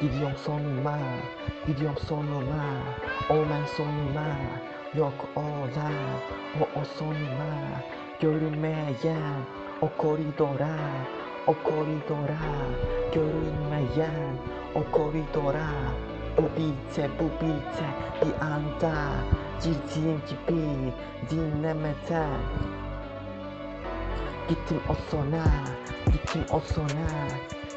Gidiyorum sonuma, gidiyorum sonuma Olmen sonuma, yok ola O o sonuma, görünmeyen O koridora, o koridora. Görünmeyen o koridora. Bu bite, bu bite bir anda Girdiğim gibi dinlemeden Gittim o sona, gittim o sona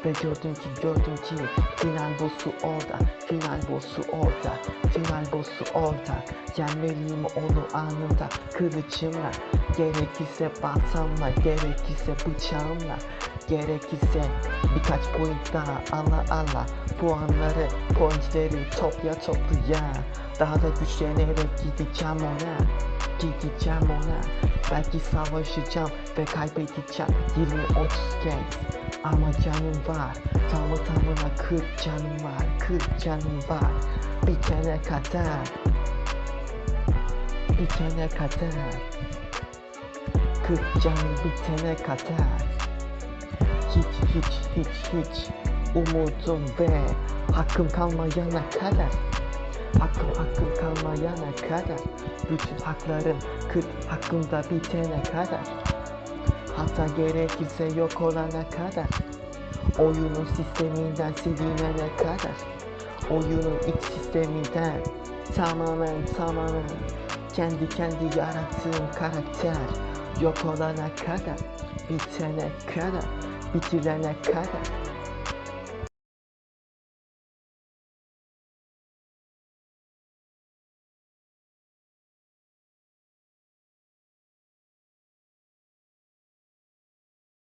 Ve gördüm ki gördüm ki final boss'u orada Final boss'u orada, final boss'u orada. Yenmeliyim onu anında kılıcımla. Gerekirse baltamla, gerekirse bıçağımla. Gerekirse birkaç point daha ala ala. Puanları, pointleri topla topla. Daha da güçlenerek gideceğim ona Gideceğim ona. Belki savaşacağım ve kaybedeceğim. 20-30 kez Ama canım var. Tamı tamına 40 canım var 40 canım var. Bitene kadar Bitene kadar 40 canım bitene kadar Hiç hiç hiç hiç Umudum ve Hakkım kalmayana kadar. Hakkım hakkım kalmayana kadar. Bütün haklarım kırk hakkımda bitene kadar Hatta gerekirse yok olana kadar. Oyunun sisteminden silinene kadar. Oyunun iç sisteminden Tamamen tamamen Kendi kendi yarattığım karakter Yok olana kadar Bitene kadar Bitirene kadar